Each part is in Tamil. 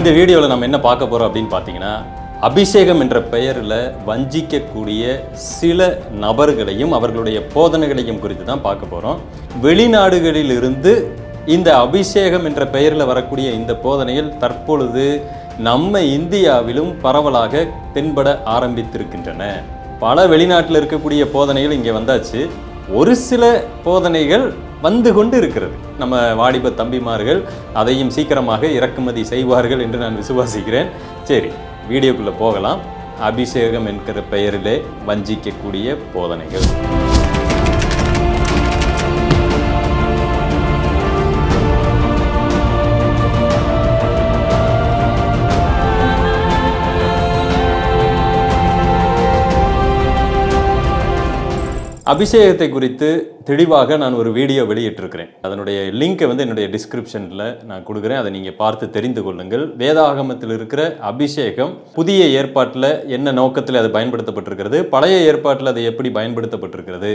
இந்த வீடியோவில் நம்ம என்ன பார்க்க போகிறோம் அப்படின்னு பார்த்தீங்கன்னா அபிஷேகம் என்ற பெயரில் வஞ்சிக்கக்கூடிய சில நபர்களையும் அவர்களுடைய போதனைகளையும் குறித்து தான் பார்க்க போகிறோம் வெளிநாடுகளிலிருந்து இந்த அபிஷேகம் என்ற பெயரில் வரக்கூடிய இந்த போதனைகள் தற்பொழுது நம்ம இந்தியாவிலும் பரவலாக தென்பட ஆரம்பித்திருக்கின்றன. பல வெளிநாட்டில் இருக்கக்கூடிய போதனைகள் இங்கே வந்தாச்சு. ஒரு சில போதனைகள் வந்து கொண்டு இருக்கிறது நம்ம வாலிப தம்பிமார்கள் அதையும் சீக்கிரமாக இறக்குமதி செய்வார்கள் என்று நான் விசுவாசிக்கிறேன். சரி வீடியோக்குள்ளே போகலாம். அபிஷேகம் என்கிற பெயரிலே வஞ்சிக்கக்கூடிய போதனைகள். அபிஷேகத்தை குறித்து தெளிவாக நான் ஒரு வீடியோ வெளியிட்டிருக்கிறேன். அதனுடைய லிங்கை வந்து என்னுடைய டிஸ்கிரிப்ஷனில் நான் கொடுக்குறேன். அதை நீங்கள் பார்த்து தெரிந்து கொள்ளுங்கள். வேதாகமத்தில் இருக்கிற அபிஷேகம் புதிய ஏற்பாட்டில் என்ன நோக்கத்தில் அது பயன்படுத்தப்பட்டிருக்கிறது பழைய ஏற்பாட்டில் அது எப்படி பயன்படுத்தப்பட்டிருக்கிறது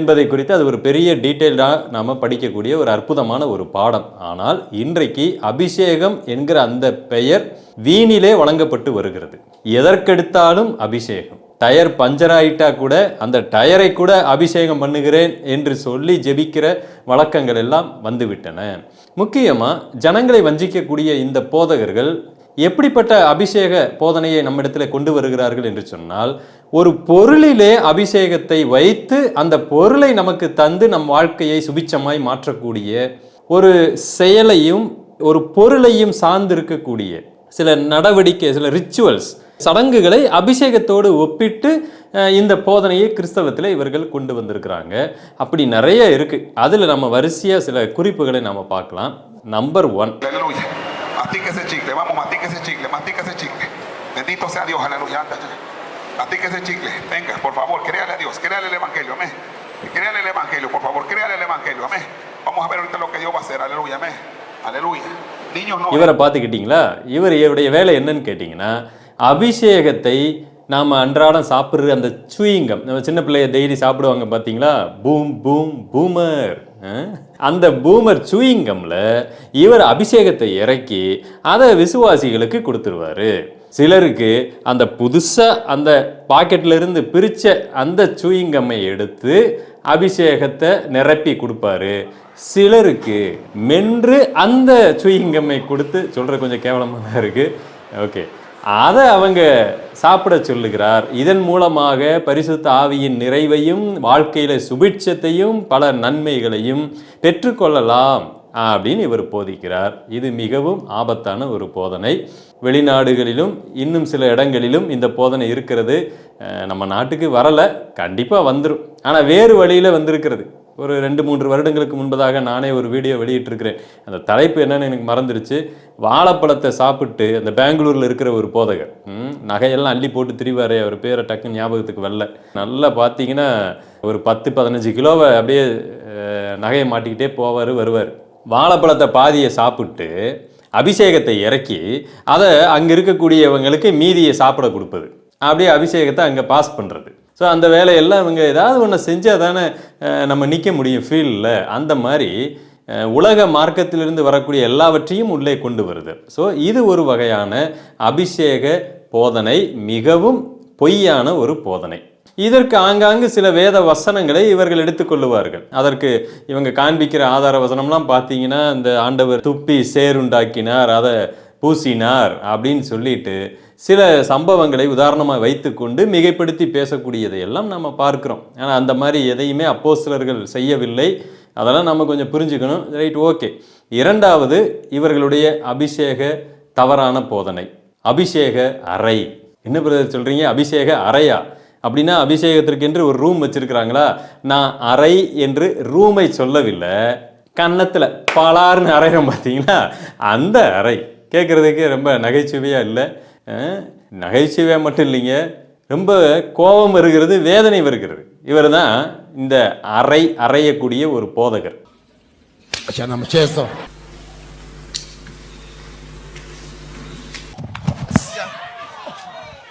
என்பதை குறித்து அது ஒரு பெரிய டீட்டெயிலாக நாம் படிக்கக்கூடிய ஒரு அற்புதமான ஒரு பாடம். ஆனால் இன்றைக்கு அபிஷேகம் என்கிற அந்த பெயர் வீணிலே வழங்கப்பட்டு வருகிறது. எதற்கெடுத்தாலும் அபிஷேகம். டயர் பஞ்சர் ஆகிட்டா கூட அந்த டயரை கூட அபிஷேகம் பண்ணுகிறேன் என்று சொல்லி ஜெபிக்கிற வழக்கங்கள் எல்லாம் வந்துவிட்டன. முக்கியமாக ஜனங்களை வஞ்சிக்கக்கூடிய இந்த போதகர்கள் எப்படிப்பட்ட அபிஷேக போதனையை நம்மிடத்தில் கொண்டு வருகிறார்கள் என்று சொன்னால் ஒரு பொருளிலே அபிஷேகத்தை வைத்து அந்த பொருளை நமக்கு தந்து நம் வாழ்க்கையை சுபிச்சமாய் மாற்றக்கூடிய ஒரு செயலையும் ஒரு பொருளையும் சார்ந்திருக்கக்கூடிய சில நடவடிக்கை சில ரிச்சுவல்ஸ் சடங்குகளை அபிஷேகத்தோடு ஒப்பிட்டு இந்த போதனையை கிறிஸ்தவத்தில் இவர்கள் கொண்டு வந்திருக்கிறாங்க அப்படி நிறைய இருக்கு அதில் நம்ம வரிசையாக சில குறிப்புகளை நம்ம பார்க்கலாம் நம்பர் ஒன். இவரை பார்த்துக்கிட்டிங்களா இவர் இவருடைய வேலை என்னன்னு கேட்டிங்கன்னா அபிஷேகத்தை நாம் அன்றாடம் சாப்பிட்ற அந்த சூயிங்கம். நம்ம சின்ன பிள்ளைய டெய்லி சாப்பிடுவாங்க பார்த்தீங்களா பூம் பூம் பூமர். அந்த பூமர் சூயிங்கமில் இவர் அபிஷேகத்தை இறக்கி அதை விசுவாசிகளுக்கு கொடுத்துருவாரு. சிலருக்கு அந்த புதுசாக அந்த பாக்கெட்லேருந்து பிரித்த அந்த சூயிங்கம்மை எடுத்து அபிஷேகத்தை நிரப்பி கொடுப்பாரு. சிலருக்கு மென்று அந்த சூயிங்கம்மை கொடுத்து சொல்கிற கொஞ்சம் கேவலமாக தான் இருக்குது ஓகே. அதை அவங்க சாப்பிட சொல்லுகிறார். இதன் மூலமாக பரிசுத்த ஆவியின் நிறைவையும் வாழ்க்கையில சுபிட்சத்தையும் பல நன்மைகளையும் பெற்றுக்கொள்ளலாம் அப்படின்னு இவர் போதிக்கிறார். இது மிகவும் ஆபத்தான ஒரு போதனை. வெளிநாடுகளிலும் இன்னும் சில இடங்களிலும் இந்த போதனை இருக்கிறது. நம்ம நாட்டுக்கு வரலை. கண்டிப்பாக வந்துடும் ஆனால் வேறு வழியில் வந்திருக்கிறது. ஒரு ரெண்டு மூன்று வருடங்களுக்கு முன்பதாக நானே ஒரு வீடியோ வெளியிட்டிருக்கிறேன். அந்த தலைப்பு என்னன்னு எனக்கு மறந்துருச்சு. வாழைப்பழத்தை சாப்பிட்டு அந்த பெங்களூரில் இருக்கிற ஒரு போதகர் நகையெல்லாம் அள்ளி போட்டு திரிவாரே அவர் பேரை டக்குன்னு ஞாபகத்துக்கு வரல. நல்லா பார்த்தீங்கன்னா ஒரு பத்து பதினஞ்சு கிலோவை அப்படியே நகையை மாட்டிக்கிட்டே போவார் வருவார். வாழைப்பழத்தை பாதியை சாப்பிட்டு அபிஷேகத்தை இறக்கி அதை அங்கே இருக்கக்கூடியவங்களுக்கு மீதியை சாப்பிட கொடுப்பது. அப்படியே அபிஷேகத்தை அங்கே பாஸ் பண்ணுறது ஸோ அந்த வேலையெல்லாம் இவங்க ஏதாவது ஒன்று செஞ்சால் தானே நம்ம நிற்க முடியும் ஃபீல்டில் அந்த மாதிரி உலக மார்க்கத்திலிருந்து வரக்கூடிய எல்லாவற்றையும் உள்ளே கொண்டு வருது. ஸோ இது ஒரு வகையான அபிஷேக போதனை மிகவும் பொய்யான ஒரு போதனை. இதற்கு ஆங்காங்கு சில வேத வசனங்களை இவர்கள் எடுத்துக்கொள்ளுவார்கள் அதற்கு இவங்க காண்பிக்கிற ஆதார வசனம்லாம் பார்த்தீங்கன்னா இந்த ஆண்டவர் துப்பி சேருண்டாக்கினார் அதை பூசினார் அப்படின்னு சொல்லிட்டு சில சம்பவங்களை உதாரணமாக வைத்துக்கொண்டு மிகைப்படுத்தி பேசக்கூடியதை எல்லாம் நம்ம பார்க்குறோம். ஆனால் அந்த மாதிரி எதையுமே அப்போ சிலர்கள் செய்யவில்லை. அதெல்லாம் நம்ம கொஞ்சம் புரிஞ்சுக்கணும். Right okay. இரண்டாவது இவர்களுடைய அபிஷேக தவறான போதனை. அபிஷேக அறை. என்ன பிரதர் சொல்கிறீங்க அபிஷேக அறையா? அப்படின்னா அபிஷேகத்திற்கென்று ஒரு ரூம் வச்சுருக்கிறாங்களா? நான் அறை என்று ரூமை சொல்லவில்லை. கன்னத்தில் பலார்னு அறைகிறோம் பார்த்தீங்களா அந்த அறை. கேட்குறதுக்கு ரொம்ப நகைச்சுவையாக இல்லை. அஹ், நகைச்சுவையாக மட்டும் இல்லைங்க. ரொம்ப கோபம் வருகிறது வேதனை வருகிறது. இவர் தான் இந்த அறை அறையக்கூடிய ஒரு போதகர்.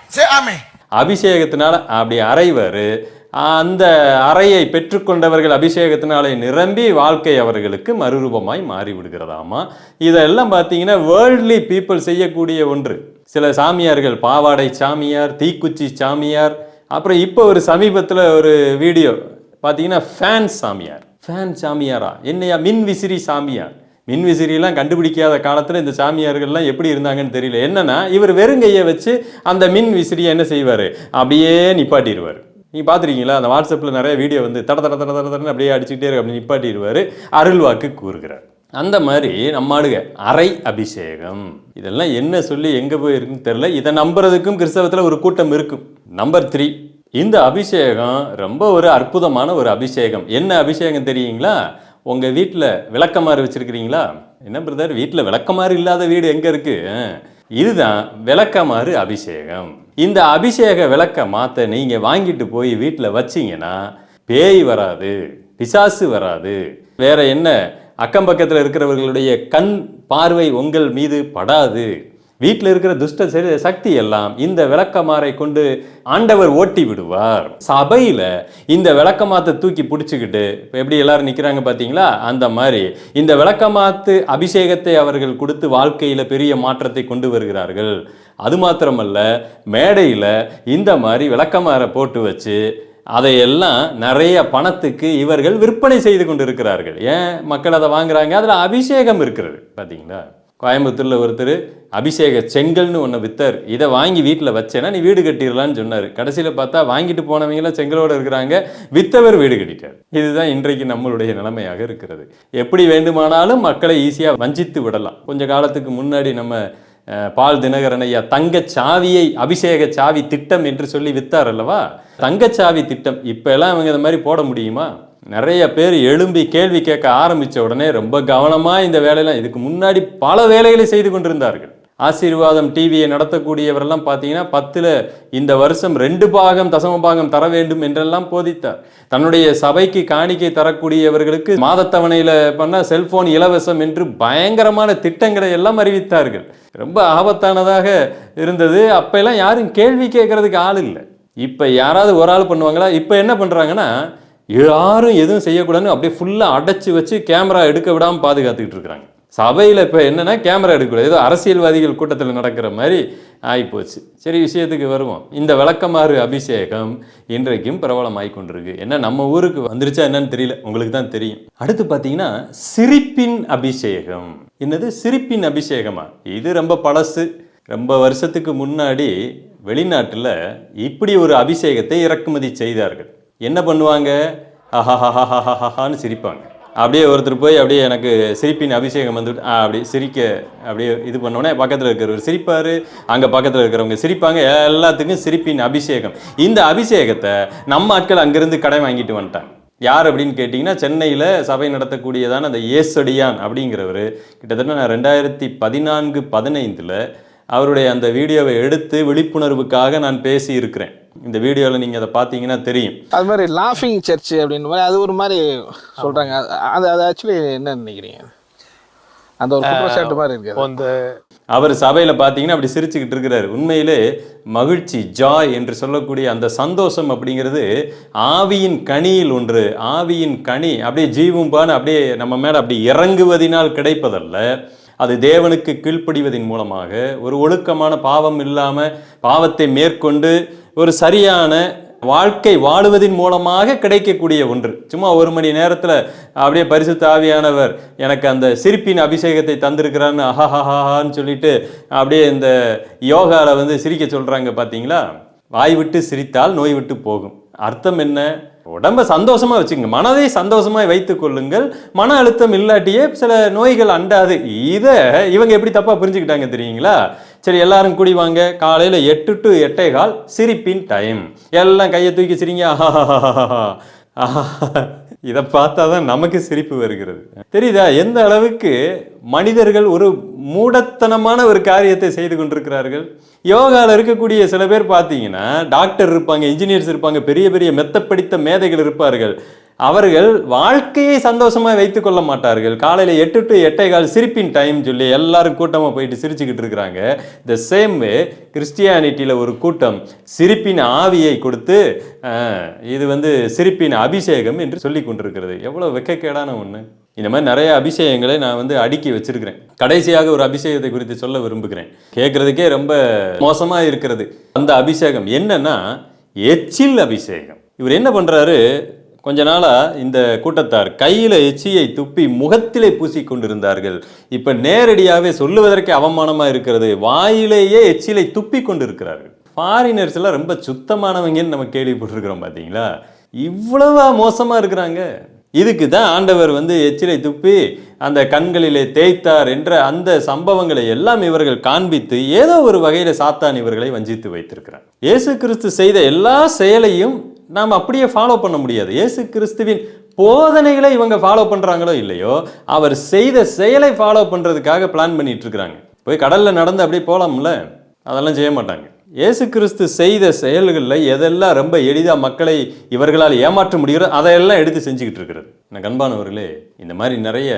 Say amen. அபிஷேகத்தினால அப்படி அறைவார். அந்த அறையை பெற்றுக்கொண்டவர்கள் அபிஷேகத்தினாலே நிரம்பி வாழ்க்கை அவர்களுக்கு மறுரூபமாய் மாறி விடுகிறதாமா இதெல்லாம் பார்த்தீங்கன்னா வேர்ல்ட்லி பீப்புள் செய்யக்கூடிய ஒன்று. சில சாமியார்கள் பாவாடை சாமியார் தீக்குச்சி சாமியார் அப்புறம் இப்போ ஒரு சமீபத்தில் ஒரு வீடியோ பார்த்தீங்கன்னா ஃபேன் சாமியார். ஃபேன் சாமியாரா? என்னையா? மின் விசிறி சாமியார். மின் விசிறியெல்லாம் கண்டுபிடிக்காத காலத்தில் இந்த சாமியார்கள்லாம் எப்படி இருந்தாங்கன்னு தெரியல. என்னன்னா இவர் வெறுங்கையை வச்சு அந்த மின் விசிறியை என்ன செய்வார்? அப்படியே நிப்பாட்டிடுவார். நீங்கள் பார்த்துருக்கீங்களா அந்த வாட்ஸ்அப்பில் நிறைய வீடியோ வந்து தட தட தட தட தடன்னு அப்படியே அடிச்சுக்கிட்டே இருக்கு. அப்படின்னு நிப்பாட்டிடுவார். அருள்வாக்கு கூறுகிறார். அந்த மாதிரி நம்மாடுக அரை அபிஷேகம். இதெல்லாம் என்ன சொல்லி எங்கே போய் இருக்குன்னு தெரியல. இதை நம்புறதுக்கும் கிறிஸ்தவத்தில் ஒரு கூட்டம் இருக்கும். நம்பர் த்ரீ இந்த அபிஷேகம் ரொம்ப ஒரு அற்புதமான ஒரு அபிஷேகம். என்ன அபிஷேகம் தெரியுங்களா? உங்கள் வீட்டில் விளக்கமாறு வச்சுருக்கிறீங்களா? என்ன பிரதர் வீட்டில் விளக்கமாறு இல்லாத வீடு எங்கே இருக்குது இதுதான் விளக்கமாறு அபிஷேகம். இந்த அபிஷேக விளக்க மாற்ற நீங்கள் வாங்கிட்டு போய் வீட்டில் வச்சிங்கன்னா பேய் வராது பிசாசு வராது. வேற என்ன? அக்கம் பக்கத்தில் இருக்கிறவர்களுடைய கண் பார்வை உங்கள் மீது படாது. வீட்டில் இருக்கிற துஷ்ட சக்தி எல்லாம் இந்த விளக்கமாறை கொண்டு ஆண்டவர் ஓட்டி விடுவார். சபையில் இந்த விளக்கமாத்தை தூக்கி பிடிச்சிக்கிட்டு இப்போ எப்படி எல்லாரும் நிற்கிறாங்க பார்த்தீங்களா அந்த மாதிரி இந்த விளக்கமாத்து அபிஷேகத்தை அவர்கள் கொடுத்து வாழ்க்கையில் பெரிய மாற்றத்தை கொண்டு வருகிறார்கள். அது மாத்திரமல்ல மேடையில் இந்த மாதிரி விளக்கமாறை போட்டு வச்சு அதையெல்லாம் நிறைய பணத்துக்கு இவர்கள் விற்பனை செய்து கொண்டிருக்கிறார்கள். ஏன்? மக்கள் அதை வாங்குறாங்க. அதில் அபிஷேகம் இருக்கிறது. பார்த்தீங்களா கோயம்புத்தூரில் ஒருத்தர் அபிஷேக செங்கல்னு ஒன்று வித்தார். இதை வாங்கி வீட்டில் வச்சேன்னா நீ வீடு கட்டிடலான்னு சொன்னார். கடைசியில் பார்த்தா வாங்கிட்டு போனவங்களாம் செங்கலோடு இருக்கிறாங்க. வித்தவர் வீடு கட்டிட்டார். இதுதான் இன்றைக்கு நம்மளுடைய நிலைமையாக இருக்கிறது. எப்படி வேண்டுமானாலும் மக்களை ஈஸியாக வஞ்சித்து விடலாம். கொஞ்சம் காலத்துக்கு முன்னாடி நம்ம பால் தினகரன் ஐயா தங்க சாவியை அபிஷேக சாவி திட்டம் என்று சொல்லி வித்தார் அல்லவா? தங்கச்சாவி திட்டம் இப்போ எல்லாம் இந்த மாதிரி போட முடியுமா? நிறைய பேர் எழும்பி கேள்வி கேட்க ஆரம்பிச்ச உடனே ரொம்ப கவனமாக இந்த வேலையெல்லாம் இதுக்கு முன்னாடி பல வேலைகளை செய்து கொண்டிருந்தார்கள். ஆசீர்வாதம் டிவியை நடத்தக்கூடியவரெல்லாம் பார்த்தீங்கன்னா பத்தில் இந்த வருஷம் ரெண்டு பாகம் தசம பாகம் தர வேண்டும் என்றெல்லாம் போதித்தார். தன்னுடைய சபைக்கு காணிக்கை தரக்கூடியவர்களுக்கு மாதத்தவணையில் பண்ண செல்போன் இலவசம் என்று பயங்கரமான திட்டங்களை எல்லாம் அறிவித்தார்கள். ரொம்ப ஆபத்தானதாக இருந்தது. அப்பெல்லாம் யாரும் கேள்வி கேட்கறதுக்கு ஆள் இல்லை. இப்போ யாராவது ஒரு ஆள் பண்ணுவாங்களா? இப்போ என்ன பண்ணுறாங்கன்னா யாரும் எதுவும் செய்யக்கூடாதுன்னு அப்படியே ஃபுல்லாக அடைச்சி வச்சு கேமரா எடுக்க விடாமல் பாதுகாத்துக்கிட்டு இருக்கிறாங்க. சபையில் இப்போ என்னென்னா கேமரா எடுக்கக்கூடாது. ஏதோ அரசியல்வாதிகள் கூட்டத்தில் நடக்கிற மாதிரி ஆகிப்போச்சு சரி விஷயத்துக்கு வருவோம். இந்த விளக்கமாறு அபிஷேகம் இன்றைக்கும் பிரபலமாகி கொண்டிருக்கு. என்ன நம்ம ஊருக்கு வந்துருச்சா என்னன்னு தெரியல. உங்களுக்கு தான் தெரியும். அடுத்து பார்த்தீங்கன்னா சிரிப்பின் அபிஷேகம். என்னது? சிரிப்பின் அபிஷேகமா? இது ரொம்ப பழசு. ரொம்ப வருஷத்துக்கு முன்னாடி வெளிநாட்டில் இப்படி ஒரு அபிஷேகத்தை இறக்குமதி செய்தார்கள். என்ன பண்ணுவாங்க? ஹஹஹஹஹஹஹான்னு சிரிப்பாங்க. அப்படியே ஒருத்தர் போய் அப்படியே எனக்கு சிரிப்பின் அபிஷேகம் வந்து அப்படி சிரிக்க அப்படியே இது பண்ணோடனே பக்கத்தில் இருக்கிறவர் சிரிப்பார். அங்கே பக்கத்தில் இருக்கிறவங்க சிரிப்பாங்க. எல்லாத்துக்கும் சிரிப்பின் அபிஷேகம். இந்த அபிஷேகத்தை நம்ம ஆட்கள் அங்கேருந்து கடை வாங்கிட்டு வந்துட்டாங்க. யார் அப்படின்னு கேட்டிங்கன்னா சென்னையில் சபை நடத்தக்கூடியதான அந்த ஏசடியான் அப்படிங்கிறவர். கிட்டத்தட்ட நான் ரெண்டாயிரத்தி பதினான்கு பதினைந்தில் அவருடைய அந்த வீடியோவை எடுத்து விழிப்புணர்வுக்காக நான் பேசி இருக்கிறேன் இந்த வீடியோவில் நீங்கள் அதை பார்த்தீங்கன்னா தெரியும். அது மாதிரி லாஃபிங் சர்ச் அப்படின்ற மாதிரி அது ஒரு மாதிரி சொல்றாங்க. அது- அது ஆக்சுவலி என்ன நினைக்கிறீங்க? அந்த ஒரு குற்றச்சாட்டு மாதிரி இருக்கு. அந்த அவர் சபையில் பார்த்தீங்கன்னா அப்படி சிரிச்சுக்கிட்டு இருக்கிறாரு. உண்மையிலே மகிழ்ச்சி ஜாய் என்று சொல்லக்கூடிய அந்த சந்தோஷம் அப்படிங்கிறது ஆவியின் கனியில் ஒன்று. ஆவியின் கனி அப்படியே ஜீவம்பான்னு அப்படியே நம்ம மேலே அப்படி இறங்குவதினால் கிடைப்பதல்ல. அது தேவனுக்கு கீழ்ப்படிவதன் மூலமாக ஒரு ஒழுக்கமான பாவம் இல்லாமல் பாவத்தை மேற்கொண்டு ஒரு சரியான வாழ்க்கை வாழுவதின் மூலமாக கிடைக்கக்கூடிய ஒன்று. சும்மா ஒரு மணி நேரத்தில் அப்படியே பரிசு தாவியானவர் எனக்கு அந்த சிரிப்பின் அபிஷேகத்தை தந்திருக்கிறான்னு அஹஹஹான்னு சொல்லிட்டு அப்படியே இந்த யோகாவில் வந்து சிரிக்க சொல்கிறாங்க பார்த்தீங்களா வாய் விட்டு சிரித்தால் நோய் விட்டு போகும். அர்த்தம் என்ன? உடம்ப சந்தோஷமா வச்சுக்கோங்க. மனதை சந்தோஷமாய் வைத்துக் கொள்ளுங்கள். மன அழுத்தம் இல்லாட்டியே சில நோய்கள் அண்டாது. இதை இவங்க எப்படி தப்பா புரிஞ்சுக்கிட்டாங்க தெரியுங்களா? சரி எல்லாரும் கூடி வாங்க. காலையில எட்டு டு எட்டே கால் சிரிப்பின் டைம் எல்லாம் கையை தூக்கி சிரிங்க. இதை பார்த்தா தான் நமக்கு சிரிப்பு வருகிறது. தெரியுதா? எந்த அளவுக்கு மனிதர்கள் ஒரு மூடத்தனமான ஒரு காரியத்தை செய்து கொண்டிருக்கிறார்கள்? யோகாவில் இருக்கக்கூடிய சில பேர் பார்த்தீங்கன்னா டாக்டர் இருப்பாங்க இன்ஜினியர்ஸ் இருப்பாங்க பெரிய பெரிய மெத்த படித்த மேதைகள் இருப்பார்கள். அவர்கள் வாழ்க்கையை சந்தோஷமாக வைத்து கொள்ள மாட்டார்கள். காலையில் எட்டு டு எட்டே கால் சிரிப்பின் டைம் சொல்லி எல்லாரும் கூட்டமாக போயிட்டு சிரிச்சுக்கிட்டு இருக்கிறாங்க. த சேம் வே கிறிஸ்டியானிட்டியில ஒரு கூட்டம் சிரிப்பின் ஆவியை கொடுத்து இது வந்து சிரிப்பின் அபிஷேகம் என்று சொல்லி கொண்டிருக்கிறது. எவ்வளவு வெக்கக்கேடான ஒன்று இந்த மாதிரி நிறைய அபிஷேகங்களை நான் வந்து அடுக்கி வச்சிருக்கிறேன். கடைசியாக ஒரு அபிஷேகத்தை குறித்து சொல்ல விரும்புகிறேன். கேட்கறதுக்கே ரொம்ப மோசமாக இருக்கிறது. அந்த அபிஷேகம் என்னன்னா எச்சில் அபிஷேகம். இவர் என்ன பண்ணுறாரு கொஞ்ச நாளா இந்த கூட்டத்தார் கையில எச்சியை துப்பி முகத்திலே பூசி கொண்டிருந்தார்கள். இப்ப நேரடியாவே சொல்லுவதற்கே அவமானமா இருக்கிறது. வாயிலேயே எச்சிலை துப்பி கொண்டிருக்கிறார்கள். ஃபாரினர்ஸ் எல்லாம் ரொம்ப சுத்தமானவங்கன்னு நம்ம கேள்விப்பட்டிருக்கிறோம் பாத்தீங்களா? இவ்வளவா மோசமா இருக்கிறாங்க. இதுக்கு தான் ஆண்டவர் வந்து எச்சிலை துப்பி அந்த கண்களிலே தேய்த்தார் என்ற அந்த சம்பவங்களை எல்லாம் இவர்கள் காண்பித்து ஏதோ ஒரு வகையில் சாத்தான் இவர்களை வஞ்சித்து வைத்திருக்கிறார். இயேசு கிறிஸ்து செய்த எல்லா செயலையும் நாம் அப்படியே ஃபாலோ பண்ண முடியாது. இயேசு கிறிஸ்துவின் போதனைகளை இவங்க ஃபாலோ பண்ணுறாங்களோ இல்லையோ அவர் செய்த செயலை ஃபாலோ பண்ணுறதுக்காக பிளான் பண்ணிட்டு இருக்கிறாங்க போய் கடலில் நடந்து அப்படியே போகலாம்ல அதெல்லாம் செய்ய மாட்டாங்க. இயேசு கிறிஸ்து செய்த செயல்களில் எதெல்லாம் ரொம்ப எளிதாக மக்களை இவர்களால் ஏமாற்ற முடிகிறோ அதையெல்லாம் எடுத்து செஞ்சுக்கிட்டு இருக்கிறது எனக்கு அன்பானவர்களே இந்த மாதிரி நிறைய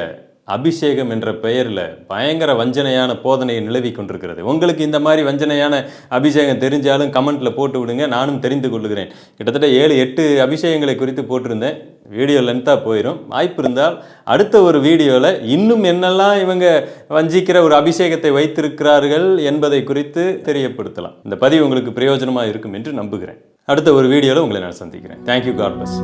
அபிஷேகம் என்ற பெயரில் பயங்கர வஞ்சனையான போதனையை நிலவி கொண்டிருக்கிறது. உங்களுக்கு இந்த மாதிரி வஞ்சனையான அபிஷேகம் தெரிஞ்சாலும் கமெண்ட்டில் போட்டு விடுங்க. நானும் தெரிந்து கொள்ளுகிறேன் கிட்டத்தட்ட ஏழு எட்டு அபிஷேகங்களை குறித்து போட்டிருந்தேன். வீடியோ லென்த்தாக போயிடும் வாய்ப்பு இருந்தால் அடுத்த ஒரு வீடியோவில் இன்னும் என்னெல்லாம் இவங்க வஞ்சிக்கிற ஒரு அபிஷேகத்தை வைத்திருக்கிறார்கள் என்பதை குறித்து தெரியப்படுத்தலாம். இந்த பதிவு உங்களுக்கு பிரயோஜனமாக இருக்கும் என்று நம்புகிறேன். அடுத்த ஒரு வீடியோவில் உங்களை நான் சந்திக்கிறேன். Thank you God bus